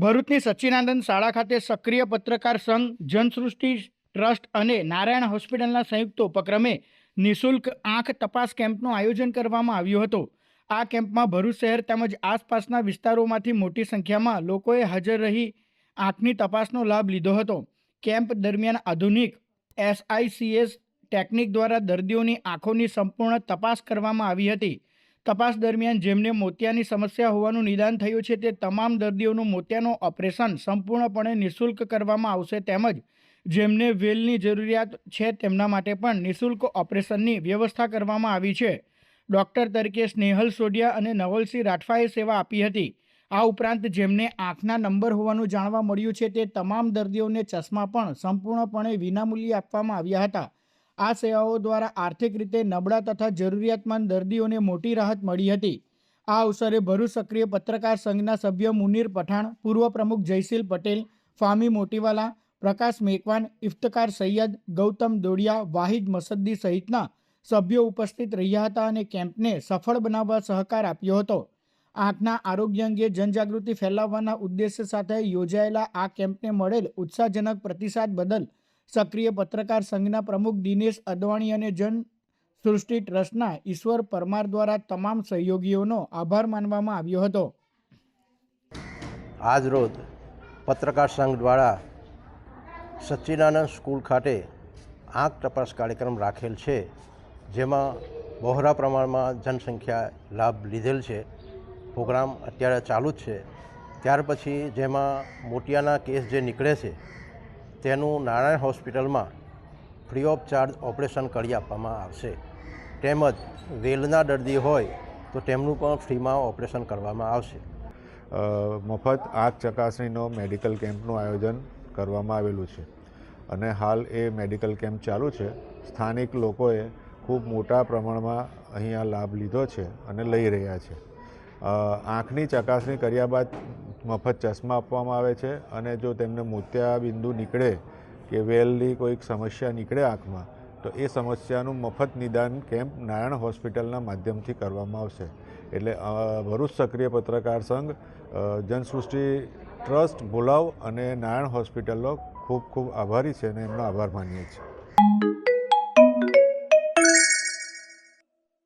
ભરૂચની સચ્ચિદાનંદ શાળા ખાતે સક્રિય પત્રકાર સંઘ, જનસૃષ્ટિ ટ્રસ્ટ અને નારાયણ હોસ્પિટલના સંયુક્ત ઉપક્રમે નિઃશુલ્ક આંખ તપાસ કેમ્પનું આયોજન કરવામાં આવ્યું હતું. આ કેમ્પમાં ભરૂચ શહેર તેમજ આસપાસના વિસ્તારોમાંથી મોટી સંખ્યામાં લોકોએ હાજર રહી આંખની તપાસનો લાભ લીધો હતો. કેમ્પ દરમિયાન આધુનિક એસઆઈસીએસ ટેકનિક દ્વારા દર્દીઓની આંખોની સંપૂર્ણ તપાસ કરવામાં આવી હતી. તપાસ દરમિયાન જેમને મોતિયાની સમસ્યા હોવાનું નિદાન થયું છે, તે તમામ દર્દીઓનું મોતિયાનું ઓપરેશન સંપૂર્ણપણે નિઃશુલ્ક કરવામાં આવશે તેમજ જેમને વેલની જરૂરિયાત છે તેમના માટે પણ નિઃશુલ્ક ઓપરેશનની વ્યવસ્થા કરવામાં આવી છે. ડૉક્ટર તરીકે સ્નેહલ સોઢિયા અને નવલસિંહ રાઠવાએ સેવા આપી હતી. આ ઉપરાંત જેમને આંખના નંબર હોવાનું જાણવા મળ્યું છે, તે તમામ દર્દીઓને ચશ્મા પણ સંપૂર્ણપણે વિનામૂલ્યે આપવામાં આવ્યા હતા. આ સેવાઓ દ્વારા આર્થિક રીતે નબળા તથા જરૂરિયાતમંદ દર્દીઓને મોટી રાહત મળી હતી. આ અવસરે ભરૂચ સક્રિય પત્રકાર સંઘના સભ્ય મુનીર પઠાણ, પૂર્વ પ્રમુખ જયશીલ પટેલ, ફામી મોટીવાલા પ્રકાશ મેકવાન, ઇફ્તકાર સૈયદ ગૌતમ દોડિયા, વાહિદ મસદ્દી સહિતના સભ્યો ઉપસ્થિત રહ્યા હતા અને કેમ્પને સફળ બનાવવા સહકાર આપ્યો હતો. આંખના આરોગ્ય અંગે જનજાગૃતિ ફેલાવવાના ઉદ્દેશ્ય સાથે યોજાયેલા આ કેમ્પને મળેલ ઉત્સાહજનક પ્રતિસાદ બદલ સક્રિય પત્રકાર સંઘના પ્રમુખ દિનેશ અદવાણી અને જન સૃષ્ટિ ટ્રસ્ટના ઈશ્વર પરમાર દ્વારા તમામ સહયોગીઓનો આભાર માનવામાં આવ્યો હતો. આજ રોજ પત્રકાર સંઘ દ્વારા સચ્ચિદાનંદ સ્કૂલ ખાતે આંખ તપાસ કાર્યક્રમ રાખેલ છે, જેમાં બહોળા પ્રમાણમાં જનસંખ્યા લાભ લીધેલ છે. પ્રોગ્રામ અત્યારે ચાલુ જ છે. ત્યાર પછી જેમાં મોતિયાના કેસ જે નીકળે છે તેનું નારાયણ હોસ્પિટલમાં ફ્રી ઓફ ચાર્જ ઓપરેશન કરી આપવામાં આવશે. તેમજ વેલના દર્દી હોય તો તેમનું પણ ફ્રીમાં ઓપરેશન કરવામાં આવશે. મફત આંખ ચકાસણીનો મેડિકલ કેમ્પનું આયોજન કરવામાં આવેલું છે. અને હાલ એ મેડિકલ કેમ્પ ચાલુ છે. સ્થાનિક લોકોએ ખૂબ મોટા પ્રમાણમાં અહીંયા લાભ લીધો છે અને લઈ રહ્યા છે. આંખની ચકાસણી કર્યા બાદ મફત ચશ્મા આપવામાં આવે છે અને જો તેમને મોતિયા બિંદુ નીકળે કે વેલની કોઈક સમસ્યા નીકળે આંખમાં, તો એ સમસ્યાનું મફત નિદાન કેમ્પ નારાયણ હોસ્પિટલના માધ્યમથી કરવામાં આવશે. એટલે ભરૂચ સક્રિય પત્રકાર સંઘ જનસૃષ્ટિ ટ્રસ્ટ ભોલાવ અને નારાયણ હોસ્પિટલનો ખૂબ ખૂબ આભારી છે અને એમનો આભાર માનીએ છીએ.